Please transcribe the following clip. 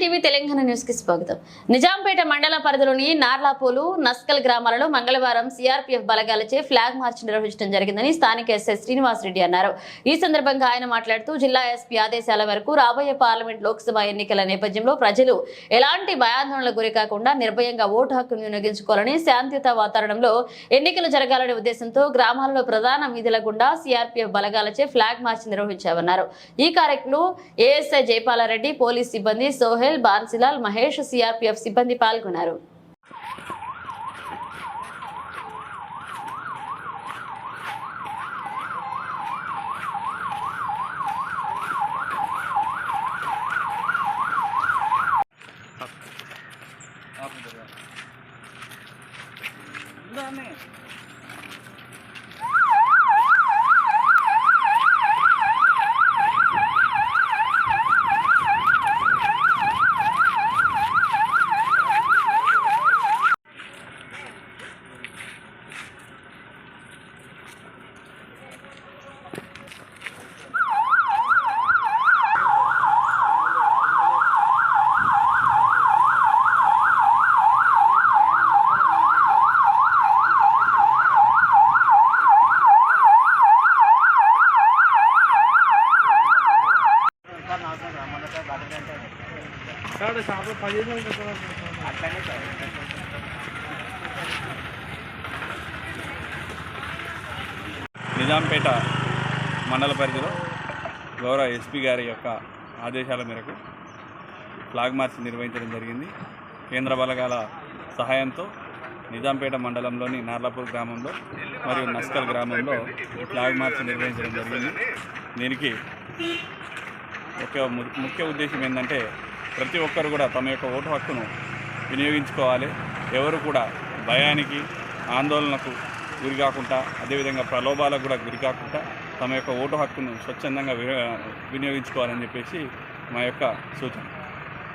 TV Telangana న్యూస్కి స్వాగతం. నిజాంపేట మండల పరిధిలోని నార్లాపోలు నస్కల్ గ్రామాలలో మంగళవారం సిఆర్పీఎఫ్ బలగాలచే ఫ్లాగ్ మార్చ్ నిర్వహించడం జరిగిందని స్థానిక ఎస్ఎస్ శ్రీనివాసరెడ్డి అన్నారు. ఈ సందర్భంగా ఆయన మాట్లాడుతూ జిల్లా ఎస్పీ ఆదేశాల మేరకు రాబోయే పార్లమెంట్ లోక్సభ ఎన్నికల నేపథ్యంలో ప్రజలు ఎలాంటి భయాందోళనలకు గురి కాకుండా నిర్భయంగా ఓటు హక్కును వినియోగించుకోవాలని శాంతియుత వాతావరణంలో ఎన్నికలు జరగాలనే ఉద్దేశంతో గ్రామాలలో ప్రధాన వీధుల గుండా సిఆర్పీఎఫ్ బలగాలచే ఫ్లాగ్ మార్చ్ నిర్వహించామన్నారు. ఈ కార్యక్రమంలో ఏఎస్ఐ జయపాలారెడ్డి పోలీస్ సిబ్బంది సోహెల్ బాన్సిలాల్ మహేష్ సిఆర్పీఎఫ్ సిబ్బంది పాల్గొన్నారు సార్ షాప్లో పదిహేను నిజాంపేట మండల పరిధిలో గౌరవ ఎస్పీ గారి యొక్క ఆదేశాల మేరకు ఫ్లాగ్ మార్చ్ నిర్వహించడం జరిగింది. కేంద్ర బలగాల సహాయంతో నిజాంపేట మండలంలోని నార్లాపూర్ గ్రామంలో మరియు నస్కల్ గ్రామంలో ఫ్లాగ్ మార్చ్ నిర్వహించడం జరిగింది. దీనికి ఒక ము- ముఖ్య ఉద్దేశం ఏంటంటే ప్రతి ఒక్కరు కూడా తమ యొక్క ఓటు హక్కును వినియోగించుకోవాలి. ఎవరు కూడా భయానికి ఆందోళనకు గురి కాకుండా అదేవిధంగా ప్రలోభాలకు కూడా గురి కాకుండా తమ యొక్క ఓటు హక్కును స్వచ్ఛందంగా వినియోగించుకోవాలని చెప్పేసి మా యొక్క సూచన.